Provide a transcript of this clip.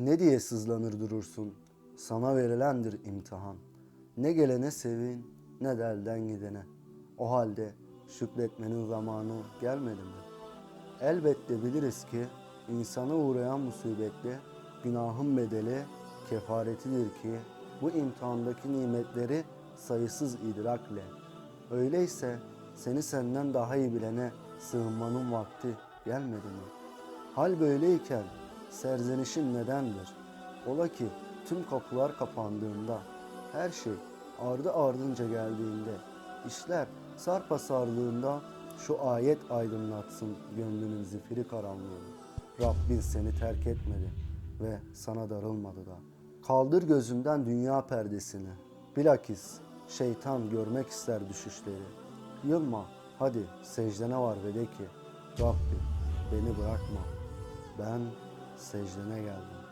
Ne diye sızlanır durursun? Sana verilendir imtihan. Ne gelene sevin, ne de elden gidene. O halde şükretmenin zamanı gelmedi mi? Elbette biliriz ki insana uğrayan musibetle günahın bedeli kefaretidir ki bu imtihandaki nimetleri sayısız idrakle. Öyleyse seni senden daha iyi bilene sığınmanın vakti gelmedi mi? Hal böyleyken serzenişin nedendir? Ola ki tüm kapılar kapandığında, her şey ardı ardınca geldiğinde, işler sarpa sardığında şu ayet aydınlatsın gönlünün zifiri karanlığını. Rabbin seni terk etmedi ve sana darılmadı da. Kaldır gözünden dünya perdesini. Bilakis şeytan görmek ister düşüşleri. Yılma, hadi secdene var ve de ki Rabbim beni bırakma. Ben secdene geldim.